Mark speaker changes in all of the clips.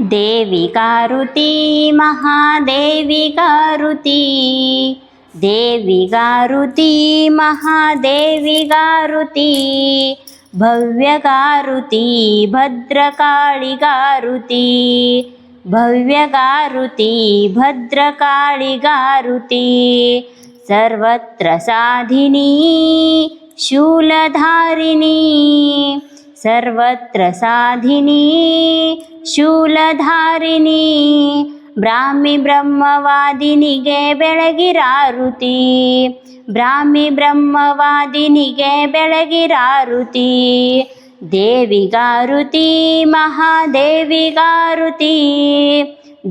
Speaker 1: देविकारुती महादेविकारुती। देविकारुती महादेविकारुती। भव्यकारुती भद्रकाळिकारुती। भव्यकारुती भद्रकाळिकारुती। सर्वत्र साधिनी शूलधारिणी सर्वत्र साधिनी ಶೂಲಧಾರಿಣಿ ಬ್ರಾಹ್ಮಿ ಬ್ರಹ್ಮವಾದಿನಿಗೆ ಬೆಳಗಿರಾರುತಿ ಬ್ರಾಹ್ಮಿ ಬ್ರಹ್ಮವಾದಿನಿಗೆ ಬೆಳಗಿರಾರುತಿ ದೇವಿಗಾರುತಿ ಮಹಾದೇವಿಗಾರುತಿ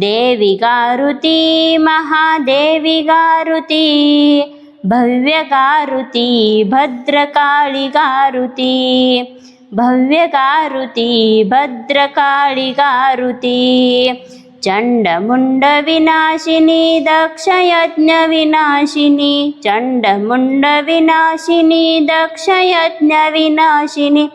Speaker 1: ದೇವಿಗಾರುತಿ ಮಹಾದೇವಿಗಾರುತಿ ಭವ್ಯಗಾರುತಿ ಭದ್ರಕಾಳಿಗಾರುತಿ भव्यकारुती भद्रकालीकाररुती चण्डमुण्डविनाशिनी दक्षयज्ञ विनाशिनी चण्डमुण्डविनाशिनी दक्ष यज्ञविनाशिनी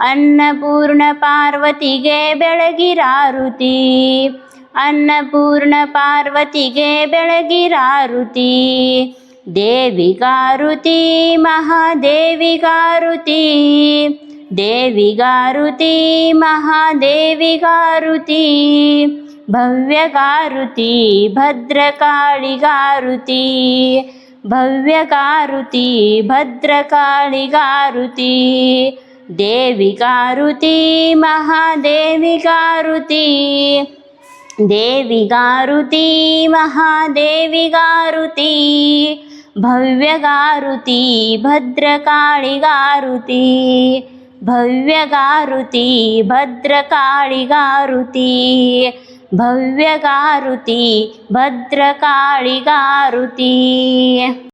Speaker 1: अन्नपूर्ण पार्वतीगे बेळगिरारुती। अन्नपूर्ण बेळगिरारुती। देविकारुती महादेविकारुती देवी गारुती महादेवी गारुती भव्य गारुती भद्रकाळी गारुती भव्य गारुती भद्रकाळी गारुती देवी गारुती महादेवी गारुती देवी गारुती महादेवी गारुती भव्य गारुती भद्रकाळी गारुती ಭವ್ಯಗಾರುತಿ ಭದ್ರಕಾಳಿಗಾರುತಿ. ಭವ್ಯಗಾರುತಿ ಭದ್ರಕಾಳಿಗಾರುತಿ.